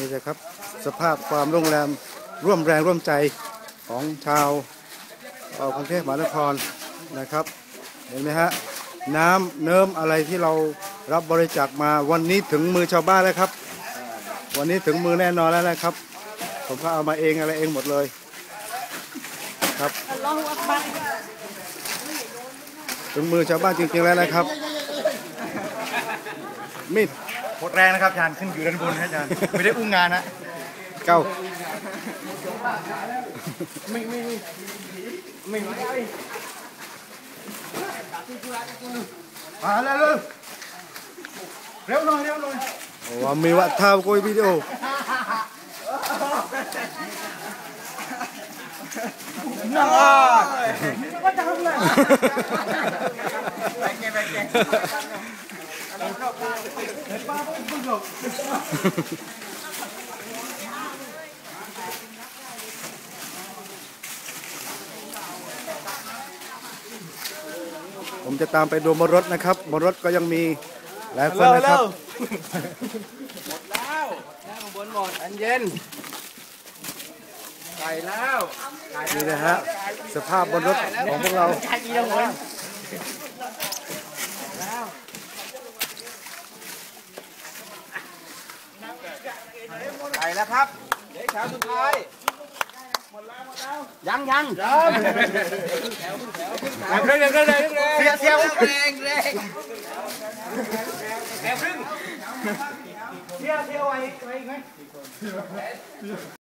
นี่นะครับสภาพความโรงแรมร่วมแรงร่วมใจของชาวกรุงเทพมหานครนะครับ เห็นไหมฮะน้ำเนิ้มอะไรที่เรารับบริจาคมาวันนี้ถึงมือชาวบ้านแล้วครับ วันนี้ถึงมือแน่นอนแล้วนะครับ ผมก็เอามาเองอะไรเองหมดเลยครับถึงมือชาวบ้านจริงๆแล้วนะครับมีด โคตรแรงนะครับอาจารย์ขึ้นอยู่ด้านบนนะอาจารย์ไม่ได้อุ้งงานนะเก้ามาเร็วเร็วเร็วหน่อยเร็วหน่อยว่ามีวัดเท้าโกยวิดีโอน่า ผมจะตามไปดูบนรถนะครับบนรถก็ยังมีหลายคนนะครับข้างบนหมดอันเย็นใส่แล้วนี่นะฮะสภาพบนรถของพวกเรา ใส่กี่ละคนใส่แล้วครับเดี๋ยวแถวสุดท้ายยังยังยังเร่งเร่งเร่งเร่งเสียเสียเร่งเร่งเสียเสียไว้ไว้ไหม